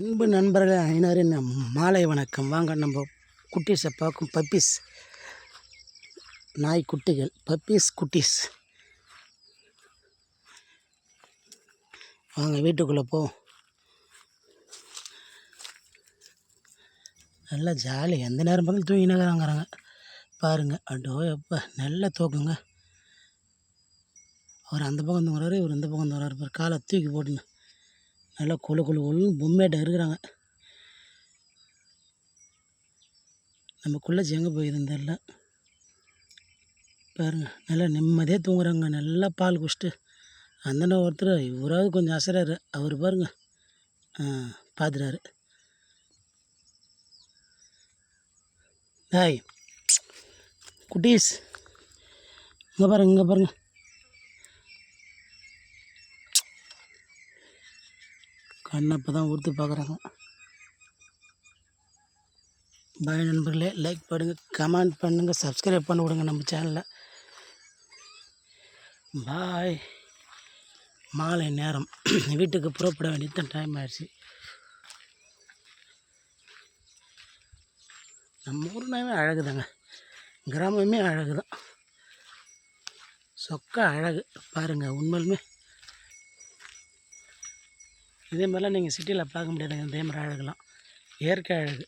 அன்பு நண்பர்கள் ஐநரின் மாலை வணக்கம். வாங்க நம்ம குட்டீஸை பார்க்கும். பப்பீஸ் நாய் குட்டிகள். பப்பீஸ் குட்டீஸ். வாங்க வீட்டுக்குள்ளே போ. நல்லா ஜாலி. எந்த நேரம் பார்த்தாலும் தூங்கினாங்கிறாங்க பாருங்கள் அட்டோ எப்போ நல்லா தூக்குங்க. அவர் அந்த பக்கம் தூங்குறாரு இவர் இந்த பக்கம் தூங்குறாரு. பாரு காலை தூக்கி போட்டுன்னு. நல்லா கொழு கொழு குழுன்னு பொம்மையிட்ட இருக்கிறாங்க நம்ம குள்ளச்சி எங்கே போயிருந்தேன் தெரில பாருங்க நல்லா நிம்மதியாக தூங்குறாங்க. நல்லா பால் குடிச்சிட்டு அந்தன ஒருத்தர் இவராவது கொஞ்சம் அசராரு. அவர் பாருங்க பார்த்துட்டாரு ஹாய். குட்டீஸ் இங்கே பாருங்க இங்கே பாருங்கள் கண்ணை இப்போ தான் உறுத்து பார்க்குறாங்க. பாய் நண்பர்களே லைக் பண்ணுங்கள் கமெண்ட் பண்ணுங்கள் சப்ஸ்கிரைப் பண்ணி விடுங்க நம்ம சேனலில் பாய் மாலை நேரம். வீட்டுக்கு புறப்பட வேண்டியது டைம் ஆயிடுச்சு. நம்ம ஊர்னாவே அழகு தாங்க கிராமமே அழகு தான் சொக்க அழகு. பாருங்கள் உண்மையிலுமே இதே மாதிரிலாம் நீங்கள் சிட்டியில் பார்க்க முடியாதுங்க இதே மாதிரி அழகுலாம். இயற்கை அழகு.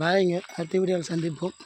பாய்ங்க. அடுத்த வீடியோவில் சந்திப்போம்.